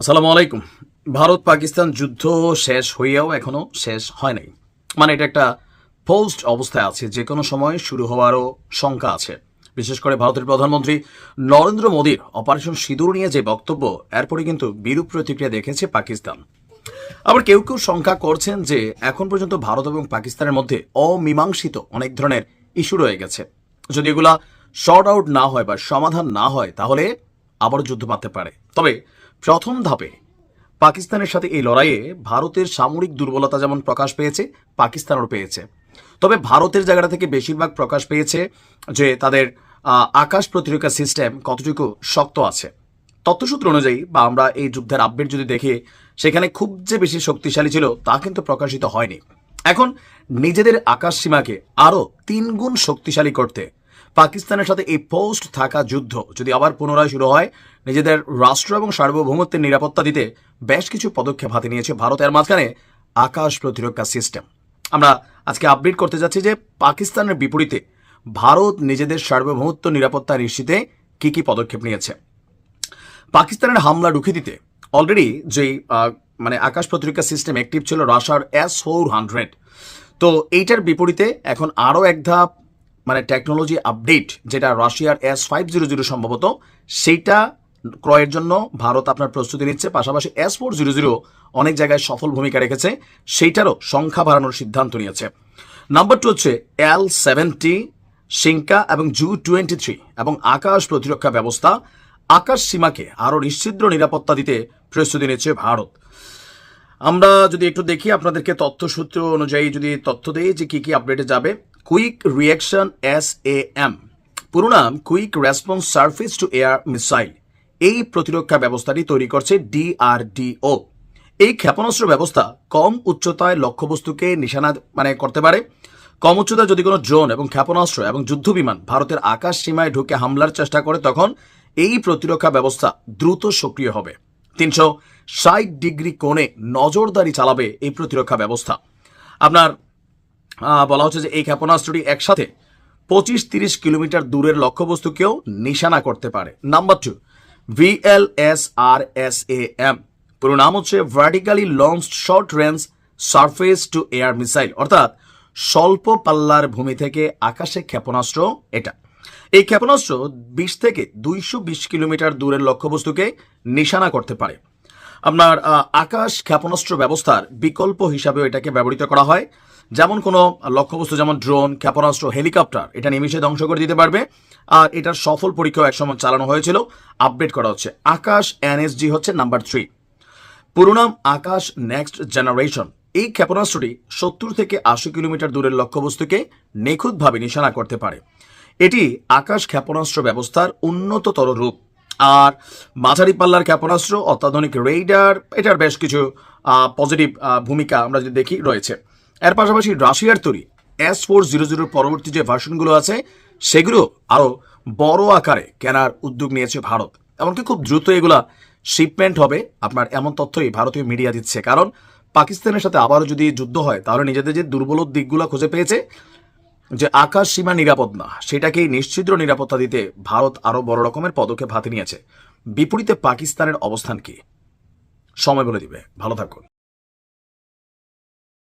আসসালামু আলাইকুম। ভারত পাকিস্তান যুদ্ধ শেষ হইয়াও এখনও শেষ হয় নাই। মানে এটা একটা পোস্ট অবস্থায় আছে, যে কোনো সময় শুরু হওয়ারও শঙ্কা আছে। বিশেষ করে ভারতের প্রধানমন্ত্রী নরেন্দ্র মোদীর অপারেশন সিঁদুর নিয়ে যে বক্তব্য এরপরে কিন্তু বিরূপ প্রতিক্রিয়া দেখেছে পাকিস্তান। আবার কেউ কেউ শঙ্কা করছেন যে এখন পর্যন্ত ভারত এবং পাকিস্তানের মধ্যে অমীমাংসিত অনেক ধরনের ইস্যু রয়ে গেছে। যদি এগুলা শর্ট আউট না হয় বা সমাধান না হয়, তাহলে আবারও যুদ্ধ বাঁধতে পারে। তবে প্রথম ধাপে পাকিস্তানের সাথে এই লড়াইয়ে ভারতের সামরিক দুর্বলতা যেমন প্রকাশ পেয়েছে, পাকিস্তানও পেয়েছে। তবে ভারতের জায়গাটা থেকে বেশিরভাগ প্রকাশ পেয়েছে যে তাদের আকাশ প্রতিরক্ষা সিস্টেম কতটুকু শক্ত আছে। তথ্যসূত্র অনুযায়ী বা আমরা এই যুদ্ধের আপডেট যদি দেখি, সেখানে খুব যে বেশি শক্তিশালী ছিল তা কিন্তু প্রকাশিত হয়নি। এখন নিজেদের আকাশ সীমাকে আরও তিন গুণ শক্তিশালী করতে পাকিস্তানের সাথে এই পোস্ট থাকা যুদ্ধ যদি আবার পুনরায় শুরু হয়, নিজেদের রাষ্ট্র এবং সার্বভৌমত্বের নিরাপত্তা দিতে বেশ কিছু পদক্ষেপ হাতে নিয়েছে ভারতের মাঝখানে আকাশ প্রতিরক্ষা সিস্টেম আমরা আজকে আপডেট করতে যাচ্ছি যে পাকিস্তানের বিপরীতে ভারত নিজেদের সার্বভৌমত্ব নিরাপত্তা নিশ্চিতে কি কি পদক্ষেপ নিয়েছে। পাকিস্তানের হামলা রুখে দিতে অলরেডি যেই মানে আকাশ প্রতিরক্ষা সিস্টেম অ্যাক্টিভ ছিল, রাশার এস ফোর হান্ড্রেড তো এইটার বিপরীতে এখন আরও এক ধাপ মানে টেকনোলজি আপডেট যেটা রাশিয়ার এস ফাইভ জিরো জিরো সম্ভবত সেইটা ক্রয়ের জন্য ভারত আপনার প্রস্তুতি নিচ্ছে। পাশাপাশি এস ফোর জিরো জিরো অনেক জায়গায় সফল ভূমিকা রেখেছে, সেইটারও সংখ্যা বাড়ানোর সিদ্ধান্ত নিয়েছে। নাম্বার টু হচ্ছে এল সেভেন্টি সিঙ্কা এবং জু টোয়েন্টি থ্রি এবং আকাশ প্রতিরক্ষা ব্যবস্থা, আকাশ সীমাকে আরও নিশ্চিদ্র নিরাপত্তা দিতে প্রস্তুতি নিচ্ছে ভারত। আমরা যদি একটু দেখি আপনাদেরকে তথ্যসূত্র অনুযায়ী যদি তথ্য দেই যে কি কি আপডেটে যাবে quick reaction S A M পুরো নাম quick response surface to air missile এই প্রতিরক্ষা ব্যবস্থাটি তৈরি করছে ডিআরডিও এই ক্ষেপণাস্ত্র ব্যবস্থা কম উচ্চতায় লক্ষ্যবস্তুকে নিশানা মানে করতে পারে। কম উচ্চতায় যদি কোনো ড্রোন এবং ক্ষেপণাস্ত্র এবং যুদ্ধ বিমান ভারতের আকাশ সীমায় ঢুকে হামলার চেষ্টা করে, তখন এই প্রতিরক্ষা ব্যবস্থা দ্রুত সক্রিয় হবে। তিনশো ষাট ডিগ্রি কোণে নজরদারি চালাবে এই প্রতিরক্ষা ব্যবস্থা। আপনার বলা হচ্ছে যে এই ক্ষেপণাস্ত্রটি একসাথে পঁচিশ তিরিশ কিলোমিটার দূরের লক্ষ্যবস্তুকেও নিশানা করতে পারে। Number two VLS R S A M পুরো নাম হচ্ছে vertically launch short range surface to air missile অর্থাৎ স্বল্প পাল্লার ভূমি থেকে আকাশে ক্ষেপণাস্ত্র এটা। এই ক্ষেপণাস্ত্র বিশ থেকে দুইশো বিশ কিলোমিটার দূরের লক্ষ্যবস্তুকে নিশানা করতে পারে। আপনার আকাশ ক্ষেপণাস্ত্র ব্যবস্থার বিকল্প হিসাবেও এটাকে ব্যবহৃত করা হয়। যেমন কোনো লক্ষ্যবস্তু যেমন ড্রোন, ক্ষেপণাস্ত্র, হেলিকপ্টার, এটা নিমিশে ধ্বংস করে দিতে পারবে। আর এটার সফল পরীক্ষাও একসময় চালানো হয়েছিল। আপডেট করা হচ্ছে। আকাশ এনএসজি হচ্ছে নাম্বার থ্রি। পুরো নাম আকাশ নেক্সট জেনারেশন। এই ক্ষেপণাস্ত্রটি সত্তর থেকে আশি কিলোমিটার দূরের লক্ষ্যবস্তুকে নিখুঁতভাবে নিশানা করতে পারে। এটি আকাশ ক্ষেপণাস্ত্র ব্যবস্থার উন্নততর রূপ। আর মাঝারি পাল্লার ক্ষেপণাস্ত্র, অত্যাধুনিক রেইডার, এটার বেশ কিছু পজিটিভ ভূমিকা আমরা যদি দেখি রয়েছে। এর পাশাপাশি রাশিয়ার তৈরি এস ফোর জিরো জিরোর পরবর্তী যে ভার্সনগুলো আছে, সেগুলো আরও বড় আকারে কেনার উদ্যোগ নিয়েছে ভারত। এমনকি খুব দ্রুত এগুলা শিপমেন্ট হবে, আপনার এমন তথ্যই ভারতীয় মিডিয়া দিচ্ছে। কারণ পাকিস্তানের সাথে আবারও যদি যুদ্ধ হয়, তাহলে নিজেদের যে দুর্বল দিকগুলো খুঁজে পেয়েছে, যে আকাশ সীমা নিরাপদ না, সেটাকেই নিশ্চিদ্র নিরাপত্তা দিতে ভারত আরও বড় রকমের পদক্ষেপ হাতে নিয়েছে। বিপরীতে পাকিস্তানের অবস্থান কি? সময় বলে দিবে। ভালো থাকুন।